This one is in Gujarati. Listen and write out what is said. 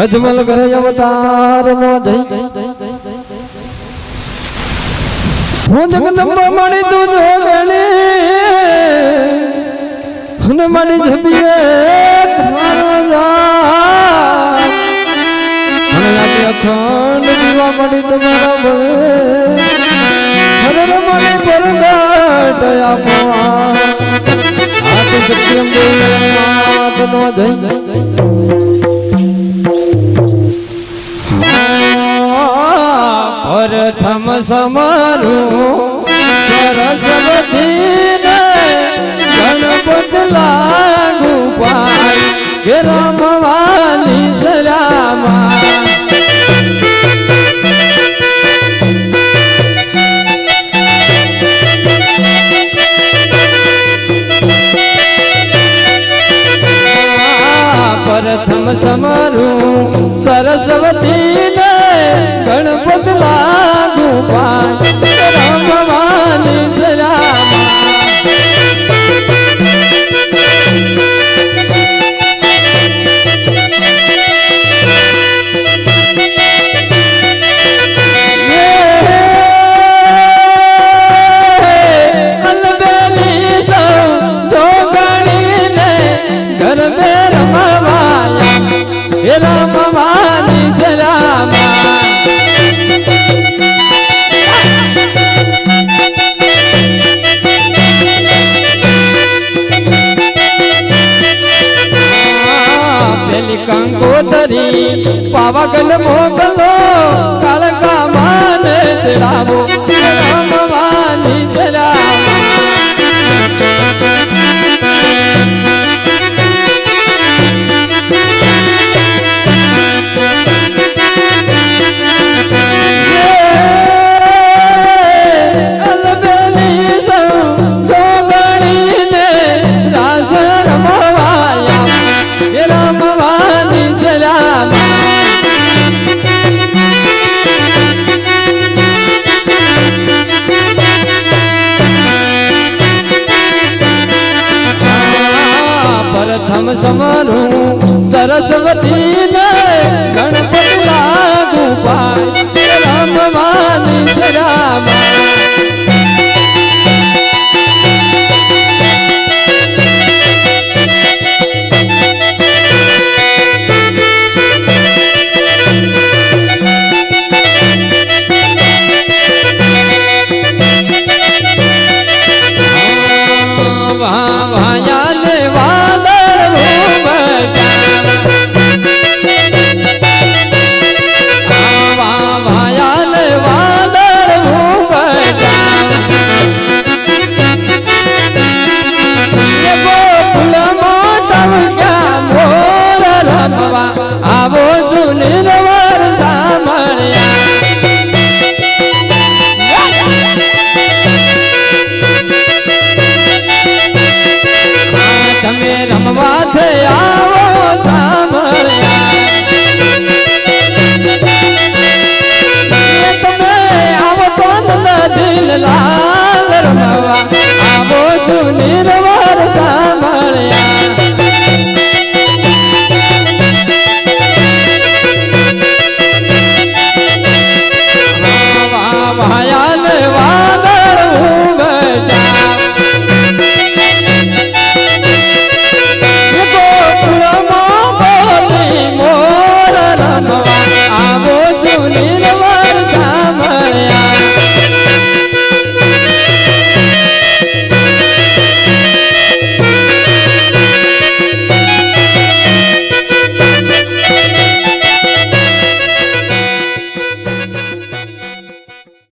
અજમલ કરે અવતાર નો જઈ હું જગદંબા મણી તું જોગણી અને મણી જપીએ તમારો જા. આજે અખંડ દીવા મણી તમારા ભળે હરે મણી પરગટ આપવા. આત સત્યમ દેવનાથ નો જય. પ્રથમ સમારું સરસ્વતી ગણપત લાગુ પાય રમવાની સરામા પ્રથમ સમારું સરસ્વતી ગણપત લાગુ પાય રમવાની સરામા પાવાગઢ મોકલો સમરું